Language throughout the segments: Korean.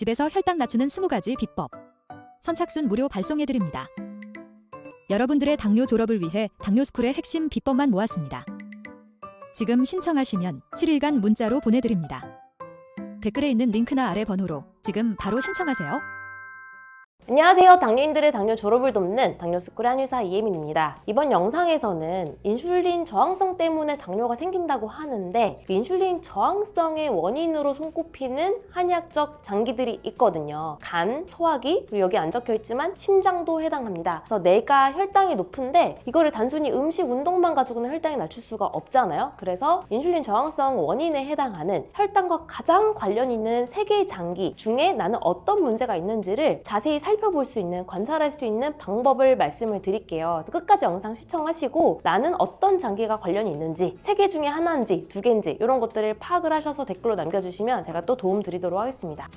집에서 혈당 낮추는 20가지 비법. 선착순 무료 발송해드립니다. 여러분들의 당뇨 졸업을 위해 당뇨스쿨의 핵심 비법만 모았습니다. 지금 신청하시면 7일간 문자로 보내드립니다. 댓글에 있는 링크나 아래 번호로 지금 바로 신청하세요. 안녕하세요. 당뇨인들의 당뇨 졸업을 돕는 당뇨스쿨의 한의사 이예민입니다. 이번 영상에서는 인슐린 저항성 때문에 당뇨가 생긴다고 하는데 그 인슐린 저항성의 원인으로 손꼽히는 한의학적 장기들이 있거든요. 간, 소화기, 그리고 여기 안 적혀 있지만 심장도 해당합니다. 그래서 내가 혈당이 높은데 이거를 단순히 음식 운동만 가지고는 혈당이 낮출 수가 없잖아요. 그래서 인슐린 저항성 원인에 해당하는 혈당과 가장 관련 있는 세 개의 장기 중에 나는 어떤 문제가 있는지를 자세히 살 펴볼 수 있는 관찰할 수 있는 방법을 말씀을 드릴게요. 끝까지 영상 시청하시고 나는 어떤 장기가 관련이 있는지 세 개 중에 하나인지 두 개인지 이런 것들을 파악을 하셔서 댓글로 남겨주시면 제가 또 도움 드리도록 하겠습니다.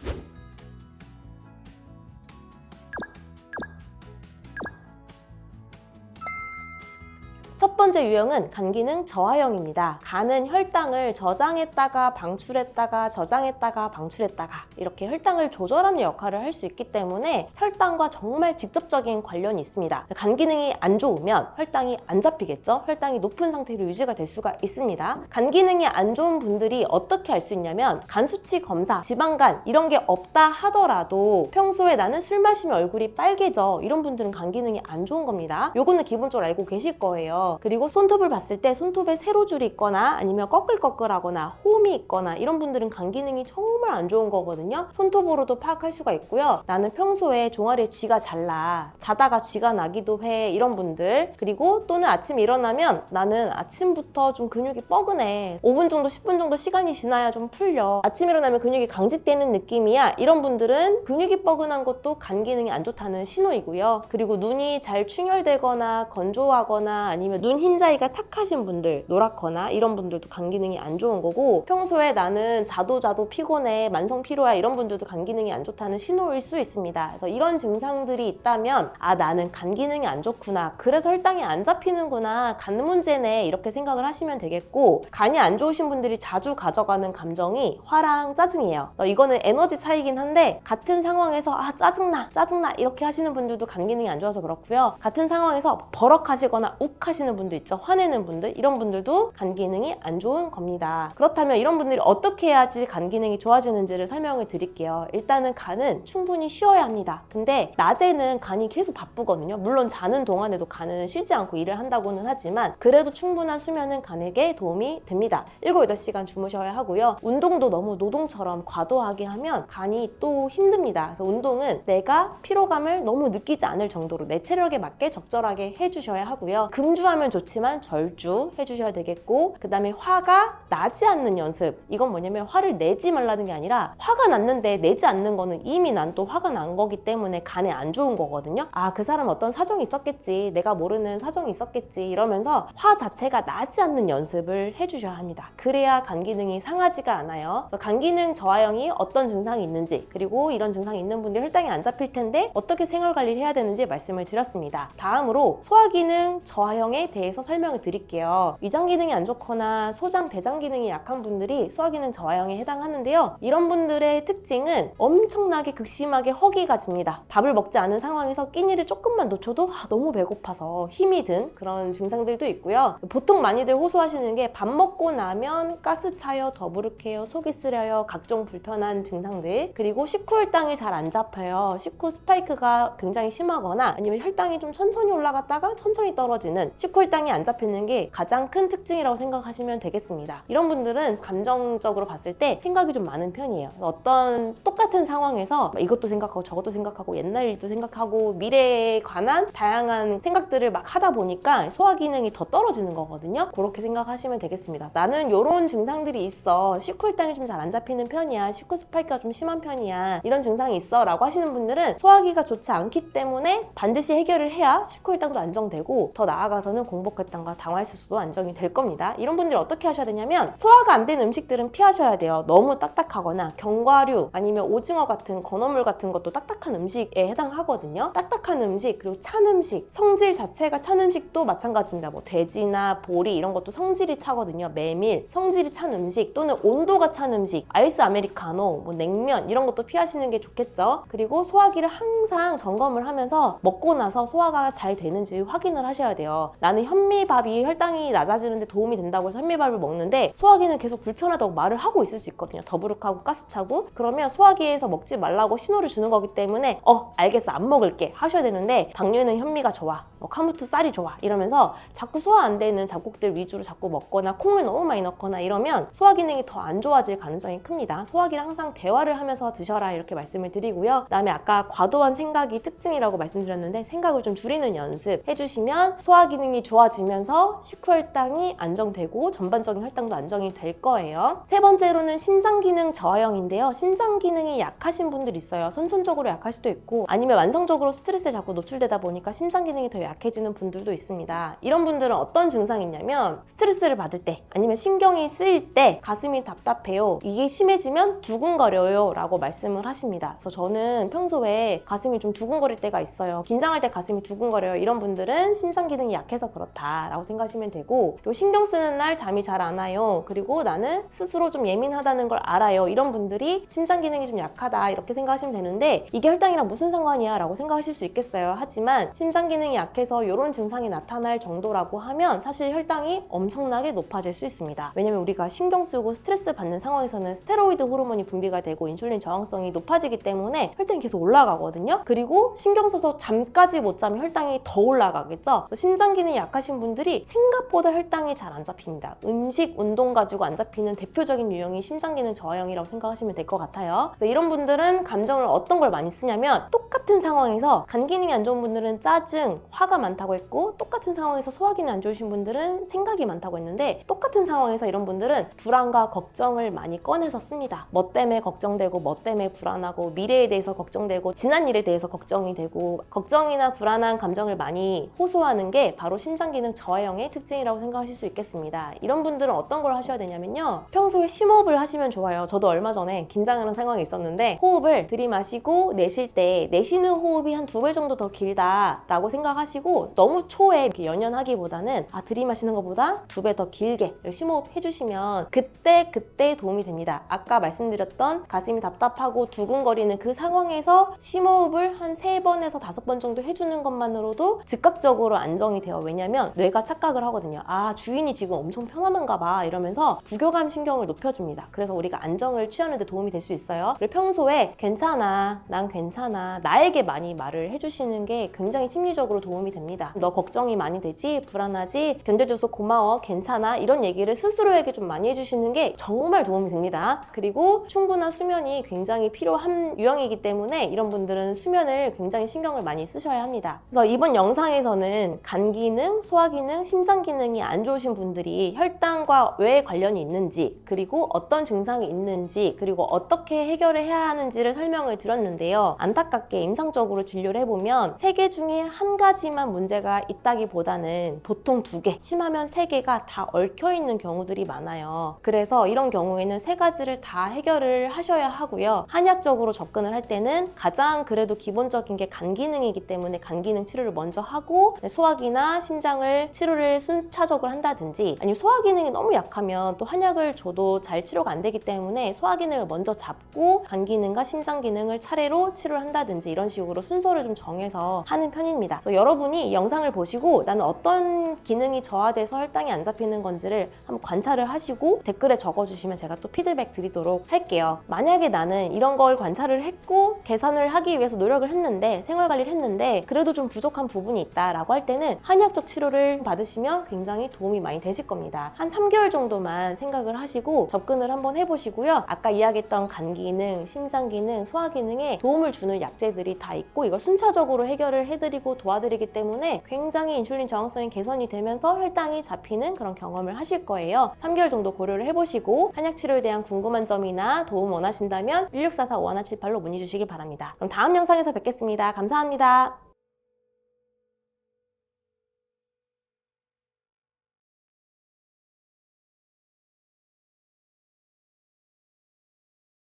번째 유형은 간 기능 저하형입니다. 간은 혈당을 저장했다가 방출했다가 저장했다가 방출했다가 이렇게 혈당을 조절하는 역할을 할 수 있기 때문에 혈당과 정말 직접적인 관련이 있습니다. 간 기능이 안 좋으면 혈당이 안 잡히겠죠? 혈당이 높은 상태로 유지가 될 수가 있습니다. 간 기능이 안 좋은 분들이 어떻게 알 수 있냐면 간 수치 검사, 지방간 이런 게 없다 하더라도 평소에 나는 술 마시면 얼굴이 빨개져 이런 분들은 간 기능이 안 좋은 겁니다. 요거는 기본적으로 알고 계실 거예요. 그리고 손톱을 봤을 때 손톱에 세로줄이 있거나 아니면 꺼끌꺼끌하거나 홈이 있거나 이런 분들은 간 기능이 정말 안 좋은 거거든요. 손톱으로도 파악할 수가 있고요. 나는 평소에 종아리에 쥐가 잘 나. 자다가 쥐가 나기도 해. 이런 분들. 그리고 또는 아침에 일어나면 나는 아침부터 좀 근육이 뻐근해. 5분 정도, 10분 정도 시간이 지나야 좀 풀려. 아침 일어나면 근육이 강직되는 느낌이야. 이런 분들은 근육이 뻐근한 것도 간 기능이 안 좋다는 신호이고요. 그리고 눈이 잘 충혈되거나 건조하거나 아니면 눈 흰 자위가 탁하신 분들, 노랗거나 이런 분들도 간 기능이 안 좋은 거고 평소에 나는 자도 자도 피곤해, 만성 피로야 이런 분들도 간 기능이 안 좋다는 신호일 수 있습니다. 그래서 이런 증상들이 있다면 아 나는 간 기능이 안 좋구나. 그래서 혈당이 안 잡히는구나. 간 문제네. 이렇게 생각을 하시면 되겠고 간이 안 좋으신 분들이 자주 가져가는 감정이 화랑 짜증이에요. 어, 이거는 에너지 차이긴 한데 같은 상황에서 아 짜증나, 짜증나 이렇게 하시는 분들도 간 기능이 안 좋아서 그렇고요. 같은 상황에서 버럭하시거나 욱하시는 분들. 화내는 분들 이런 분들도 간 기능이 안 좋은 겁니다. 그렇다면 이런 분들이 어떻게 해야지 간 기능이 좋아지는지를 설명을 드릴게요. 일단은 간은 충분히 쉬어야 합니다. 근데 낮에는 간이 계속 바쁘거든요. 물론 자는 동안에도 간은 쉬지 않고 일을 한다고는 하지만 그래도 충분한 수면은 간에게 도움이 됩니다. 7, 8시간 주무셔야 하고요. 운동도 너무 노동처럼 과도하게 하면 간이 또 힘듭니다. 그래서 운동은 내가 피로감을 너무 느끼지 않을 정도로 내 체력에 맞게 적절하게 해주셔야 하고요. 금주하면 좋 지만 절주 해주셔야 되겠고 그 다음에 화가 나지 않는 연습. 이건 뭐냐면 화를 내지 말라는 게 아니라 화가 났는데 내지 않는 거는 이미 난 또 화가 난 거기 때문에 간에 안 좋은 거거든요. 아 그 사람 어떤 사정이 있었겠지 내가 모르는 사정이 있었겠지 이러면서 화 자체가 나지 않는 연습을 해주셔야 합니다. 그래야 간 기능이 상하지가 않아요. 그래서 간 기능 저하형이 어떤 증상이 있는지 그리고 이런 증상이 있는 분들 혈당이 안 잡힐 텐데 어떻게 생활 관리를 해야 되는지 말씀을 드렸습니다. 다음으로 소화 기능 저하형에 대해서 설명을 드릴게요. 위장 기능이 안 좋거나 소장 대장 기능이 약한 분들이 소화 기능 저하형에 해당하는데요. 이런 분들의 특징은 엄청나게 극심하게 허기가 집니다. 밥을 먹지 않은 상황에서 끼니를 조금만 놓쳐도 아, 너무 배고파서 힘이 든 그런 증상들도 있고요. 보통 많이들 호소하시는 게 밥 먹고 나면 가스 차요 더부룩해요 속이 쓰려요 각종 불편한 증상들. 그리고 식후 혈당이 잘 안 잡혀요. 식후 스파이크가 굉장히 심하거나 아니면 혈당이 좀 천천히 올라갔다가 천천히 떨어지는 식후 혈당 이 안 잡히는 게 가장 큰 특징이라고 생각하시면 되겠습니다. 이런 분들은 감정적으로 봤을 때 생각이 좀 많은 편이에요. 어떤 똑같은 상황에서 이것도 생각하고 저것도 생각하고 옛날 일도 생각하고 미래에 관한 다양한 생각들을 막 하다 보니까 소화 기능이 더 떨어지는 거거든요. 그렇게 생각하시면 되겠습니다. 나는 이런 증상들이 있어. 식후 혈당이 좀 잘 안 잡히는 편이야. 식후 스파이크가 좀 심한 편이야. 이런 증상이 있어 라고 하시는 분들은 소화기가 좋지 않기 때문에 반드시 해결을 해야 식후 혈당도 안정되고 더 나아가서는 공복 행복했던가 당황했을 수도 안정이 될 겁니다. 이런 분들이 어떻게 하셔야 되냐면 소화가 안 되는 음식들은 피하셔야 돼요. 너무 딱딱하거나 견과류 아니면 오징어 같은 건어물 같은 것도 딱딱한 음식에 해당하거든요. 딱딱한 음식 그리고 찬 음식 성질 자체가 찬 음식도 마찬가지입니다. 뭐 돼지나 보리 이런 것도 성질이 차거든요. 메밀 성질이 찬 음식 또는 온도가 찬 음식 아이스 아메리카노 뭐 냉면 이런 것도 피하시는 게 좋겠죠. 그리고 소화기를 항상 점검을 하면서 먹고 나서 소화가 잘 되는지 확인을 하셔야 돼요. 나는 현 미밥이 혈당이 낮아지는데 도움이 된다고 해서 현미밥을 먹는데 소화기는 계속 불편하다고 말을 하고 있을 수 있거든요. 더부룩하고 가스차고 그러면 소화기에서 먹지 말라고 신호를 주는 거기 때문에 어 알겠어 안 먹을게 하셔야 되는데 당뇨에는 현미가 좋아 뭐 카무트 쌀이 좋아 이러면서 자꾸 소화 안 되는 잡곡들 위주로 자꾸 먹거나 콩을 너무 많이 넣거나 이러면 소화 기능이 더 안 좋아질 가능성이 큽니다. 소화기랑 항상 대화를 하면서 드셔라 이렇게 말씀을 드리고요. 그다음에 아까 과도한 생각이 특징이라고 말씀드렸는데 생각을 좀 줄이는 연습 해주시면 소화 기능이 좋아 지면서 식후 혈당이 안정되고 전반적인 혈당도 안정이 될 거예요. 세 번째로는 심장 기능 저하형인데요. 심장 기능이 약하신 분들 있어요. 선천적으로 약할 수도 있고 아니면 만성적으로 스트레스에 자꾸 노출되다 보니까 심장 기능이 더 약해지는 분들도 있습니다. 이런 분들은 어떤 증상이 있냐면 스트레스를 받을 때 아니면 신경이 쓰일 때 가슴이 답답해요. 이게 심해지면 두근거려요 라고 말씀을 하십니다. 그래서 저는 평소에 가슴이 좀 두근거릴 때가 있어요. 긴장할 때 가슴이 두근거려요. 이런 분들은 심장 기능이 약해서 그렇다 라고 생각하시면 되고 그리고 신경 쓰는 날 잠이 잘 안 와요. 그리고 나는 스스로 좀 예민하다는 걸 알아요. 이런 분들이 심장 기능이 좀 약하다 이렇게 생각하시면 되는데 이게 혈당이랑 무슨 상관이야 라고 생각하실 수 있겠어요. 하지만 심장 기능이 약해서 이런 증상이 나타날 정도라고 하면 사실 혈당이 엄청나게 높아질 수 있습니다. 왜냐면 우리가 신경 쓰고 스트레스 받는 상황에서는 스테로이드 호르몬이 분비가 되고 인슐린 저항성이 높아지기 때문에 혈당이 계속 올라가거든요. 그리고 신경 써서 잠까지 못 자면 혈당이 더 올라가겠죠. 심장 기능이 약하신 분들이 생각보다 혈당이 잘 안 잡힙니다. 음식, 운동 가지고 안 잡히는 대표적인 유형이 심장 기능 저하형이라고 생각하시면 될 것 같아요. 그래서 이런 분들은 감정을 어떤 걸 많이 쓰냐면 똑같은 상황에서 간 기능이 안 좋은 분들은 짜증, 화가 많다고 했고 똑같은 상황에서 소화 기능 안 좋으신 분들은 생각이 많다고 했는데 똑같은 상황에서 이런 분들은 불안과 걱정을 많이 꺼내서 씁니다. 뭐 때문에 걱정되고 뭐 때문에 불안하고 미래에 대해서 걱정되고 지난 일에 대해서 걱정이 되고 걱정이나 불안한 감정을 많이 호소하는 게 바로 심장 기능 저하형의 특징이라고 생각하실 수 있겠습니다. 이런 분들은 어떤 걸 하셔야 되냐면요. 평소에 심호흡을 하시면 좋아요. 저도 얼마 전에 긴장하는 상황이 있었는데 호흡을 들이마시고 내쉴 때 내쉬는 호흡이 한 두 배 정도 더 길다라고 생각하시고 너무 초에 이렇게 연연하기보다는 아 들이마시는 것보다 두 배 더 길게 심호흡 해주시면 그때 그때 도움이 됩니다. 아까 말씀드렸던 가슴이 답답하고 두근거리는 그 상황에서 심호흡을 한 세 번에서 다섯 번 정도 해주는 것만으로도 즉각적으로 안정이 돼요. 왜냐면 뇌가 착각을 하거든요. 아 주인이 지금 엄청 편안한가 봐 이러면서 부교감 신경을 높여줍니다. 그래서 우리가 안정을 취하는 데 도움이 될 수 있어요. 그리고 평소에 괜찮아, 난 괜찮아, 나에게 많이 말을 해주시는 게 굉장히 심리적으로 도움이 됩니다. 너 걱정이 많이 되지? 불안하지? 견뎌줘서 고마워, 괜찮아? 이런 얘기를 스스로에게 좀 많이 해주시는 게 정말 도움이 됩니다. 그리고 충분한 수면이 굉장히 필요한 유형이기 때문에 이런 분들은 수면을 굉장히 신경을 많이 쓰셔야 합니다. 그래서 이번 영상에서는 간 기능, 소화 기능, 심장 기능이 안 좋으신 분들이 혈당과 왜 관련이 있는지, 그리고 어떤 증상이 있는지, 그리고 어떻게 해결을 해야 하는지를 설명을 드렸는데요. 안타깝게 임상적으로 진료를 해보면 세 개 중에 한 가지만 문제가 있다기보다는 보통 두 개, 심하면 세 개가 다 얽혀 있는 경우들이 많아요. 그래서 이런 경우에는 세 가지를 다 해결을 하셔야 하고요. 한약적으로 접근을 할 때는 가장 그래도 기본적인 게 간 기능이기 때문에 간 기능 치료를 먼저 하고 소화기나 심장을 치료를 순차적으로 한다든지 아니면 소화 기능이 너무 약하면 또 한약을 줘도 잘 치료가 안 되기 때문에 소화 기능을 먼저 잡고 간 기능과 심장 기능을 차례로 치료를 한다든지 이런 식으로 순서를 좀 정해서 하는 편입니다. 그래서 여러분이 이 영상을 보시고 나는 어떤 기능이 저하돼서 혈당이 안 잡히는 건지를 한번 관찰을 하시고 댓글에 적어주시면 제가 또 피드백 드리도록 할게요. 만약에 나는 이런 걸 관찰을 했고 개선을 하기 위해서 노력을 했는데 생활 관리를 했는데 그래도 좀 부족한 부분이 있다라고 할 때는 한의학적 치료를 받으시면 굉장히 도움이 많이 되실 겁니다. 한 3개월 정도만 생각을 하시고 접근을 한번 해보시고요. 아까 이야기했던 간 기능, 심장 기능, 소화 기능에 도움을 주는 약제들이 다 있고 이걸 순차적으로 해결을 해드리고 도와드리기 때문에 굉장히 인슐린 저항성이 개선이 되면서 혈당이 잡히는 그런 경험을 하실 거예요. 3개월 정도 고려를 해보시고 한약 치료에 대한 궁금한 점이나 도움 원하신다면 1644-5178로 문의 주시길 바랍니다. 그럼 다음 영상에서 뵙겠습니다. 감사합니다.